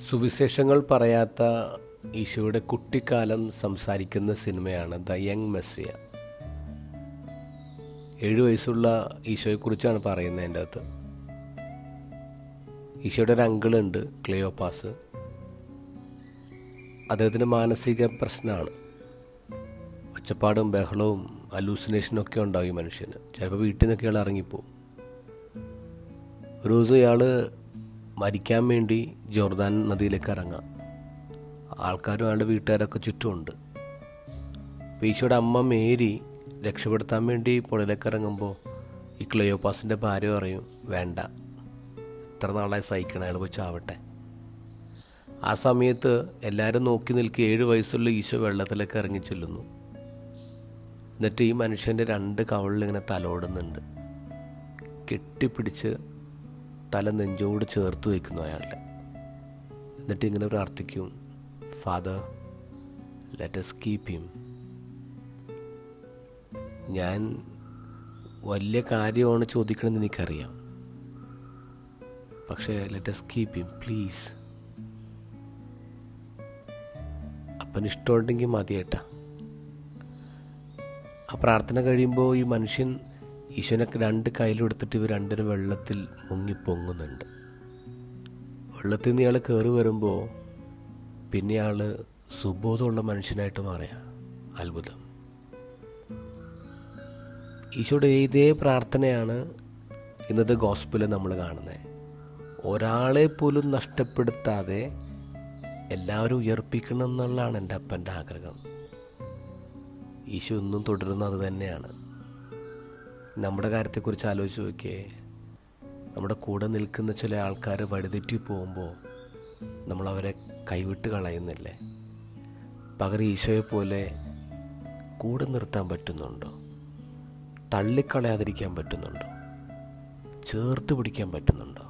സുവിശേഷങ്ങൾ പറയാത്ത ഈശോയുടെ കുട്ടിക്കാലം സംസാരിക്കുന്ന സിനിമയാണ് ദ യങ് മെസ്സിയ. ഏഴു വയസ്സുള്ള ഈശോയെക്കുറിച്ചാണ് പറയുന്നത് എന്റെ അകത്ത്. ഈശോയുടെ ഒരു അങ്കിളുണ്ട് ക്ലിയോപാസ്. അദ്ദേഹത്തിന് മാനസിക പ്രശ്നമാണ്. ഒച്ചപ്പാടും ബഹളവും അലൂസിനേഷനും ഒക്കെ ഉണ്ടാവും ഈ മനുഷ്യന്. ചിലപ്പോൾ വീട്ടിൽ നിന്നൊക്കെ ഇയാൾ ഇറങ്ങിപ്പോവും. ഒരു ദിവസം ഇയാൾ മരിക്കാൻ വേണ്ടി ജോർദാൻ നദിയിലേക്ക് ഇറങ്ങാം. ആൾക്കാരും അയാളുടെ വീട്ടുകാരൊക്കെ ചുറ്റുമുണ്ട്. ഈശോയുടെ അമ്മ മേരി രക്ഷപ്പെടുത്താൻ വേണ്ടി പുഴയിലേക്ക് ഇറങ്ങുമ്പോൾ ഈ ക്ലയോപാസിന്റെ ഭാര്യ പറയും വേണ്ട എത്ര നാളായി സഹിക്കണം അയാൾ പോയി ചാവട്ടെ. ആ സമയത്ത് എല്ലാവരും നോക്കി നിൽക്കി ഏഴ് വയസ്സുള്ള ഈശോ വെള്ളത്തിലേക്ക് ഇറങ്ങി ചെല്ലുന്നു. എന്നിട്ട് ഈ മനുഷ്യന്റെ രണ്ട് കവളിൽ ഇങ്ങനെ തലോടുന്നുണ്ട്. കെട്ടിപ്പിടിച്ച് തല നെഞ്ചോട് ചേർത്ത് വയ്ക്കുന്നു അയാളുടെ എന്നിട്ട് ഇങ്ങനെ പ്രാർത്ഥിക്കും ഫാദർ ലെറ്റസ് കീപ്പ് ഹിം ഞാൻ വലിയ കാര്യമാണ് ചോദിക്കണമെന്ന് എനിക്കറിയാം. പക്ഷേ ലെറ്റസ് കീപ്പ് ഹിം പ്ലീസ് അപ്പൻ ഇഷ്ടമുണ്ടെങ്കിൽ മതിയേട്ടാ. ആ പ്രാർത്ഥന കഴിയുമ്പോൾ ഈ മനുഷ്യൻ ഈശോനൊക്കെ രണ്ട് കയ്യിലെടുത്തിട്ട് ഇവർ രണ്ടിനും വെള്ളത്തിൽ മുങ്ങി പൊങ്ങുന്നുണ്ട് വെള്ളത്തിൽ നിന്ന് ഇയാൾ കയറി വരുമ്പോൾ പിന്നെ ആൾ സുബോധമുള്ള മനുഷ്യനായിട്ട് മാറിയ. അത്ഭുതം. ഈശോയുടെ ഇതേ പ്രാർത്ഥനയാണ് ഇന്നത്തെ ഗോസ്പിൽ നമ്മൾ കാണുന്നത് ഒരാളെ പോലും നഷ്ടപ്പെടുത്താതെ എല്ലാവരും ഉയർപ്പിക്കണം എന്നുള്ളതാണ് എന്റെ അപ്പന്റെ ആഗ്രഹം. ഈശോ ഒന്നും തുടരുന്നത് അത് തന്നെയാണ്. നമ്മുടെ കാര്യത്തെക്കുറിച്ച് ആലോചിച്ച് നോക്കിയേ. നമ്മുടെ കൂടെ നിൽക്കുന്ന ചില ആൾക്കാർ വഴിതെറ്റി പോകുമ്പോൾ അവരെ കൈവിട്ട് കളയുന്നില്ലേ? പകരം ഈശോയെ പോലെ കൂടെ നിർത്താൻ പറ്റുന്നുണ്ടോ? തള്ളിക്കളയാതിരിക്കാൻ പറ്റുന്നുണ്ടോ? ചേർത്ത് പിടിക്കാൻ പറ്റുന്നുണ്ടോ?